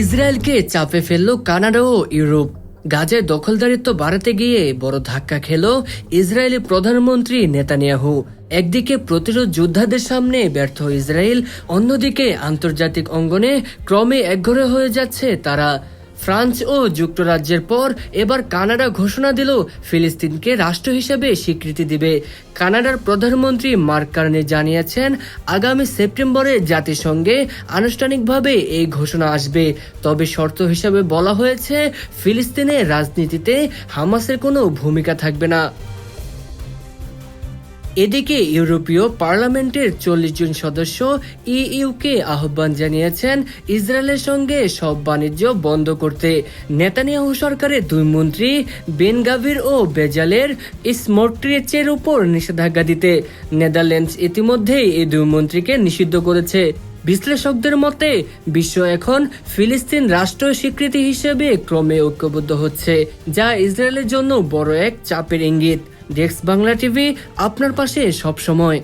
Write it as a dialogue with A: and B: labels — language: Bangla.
A: ইসরায়েলকে চাপে ফেলল কানাডা ও ইউরোপ। গাজের দখলদারিত্ব বাড়াতে গিয়ে বড় ধাক্কা খেল ইসরায়েলি প্রধানমন্ত্রী নেতানিয়াহু। একদিকে প্রতিরোধ যোদ্ধাদের সামনে ব্যর্থ ইসরায়েল, অন্যদিকে আন্তর্জাতিক অঙ্গনে ক্রমে একঘরে হয়ে যাচ্ছে তারা। ফ্রান্স ও যুক্তরাজ্যের পর এবার কানাডা ঘোষণা দিল ফিলিস্তিনকে রাষ্ট্র হিসেবে স্বীকৃতি দিবে। কানাডার প্রধানমন্ত্রী মার্ক কার্নে জানিয়েছেন, আগামী সেপ্টেম্বরে জাতিসংঘে আনুষ্ঠানিকভাবে এই ঘোষণা আসবে। তবে শর্ত হিসেবে বলা হয়েছে, ফিলিস্তিনের রাজনীতিতে হামাসের কোনো ভূমিকা থাকবে না। এদিকে ইউরোপীয় পার্লামেন্টের চল্লিশ জন সদস্য ইইউকে আহ্বান জানিয়েছেন ইসরায়েলের সঙ্গে সব বাণিজ্য বন্ধ করতে। নেতানিয়াহু সরকারের দুই মন্ত্রী বেনগাভির ও বেজালের স্মোট্রিচের উপর নিষেধাজ্ঞা দিতে। নেদারল্যান্ডস ইতিমধ্যেই এই দুই মন্ত্রীকে নিষিদ্ধ করেছে। বিশ্লেষকদের মতে, বিশ্ব এখন ফিলিস্তিন রাষ্ট্র স্বীকৃতি হিসেবে ক্রমে ঐক্যবদ্ধ হচ্ছে, যা ইসরায়েলের জন্য বড় এক চাপের ইঙ্গিত। ডেস্ক বাংলা টিভি আপনার পাশে সব সময়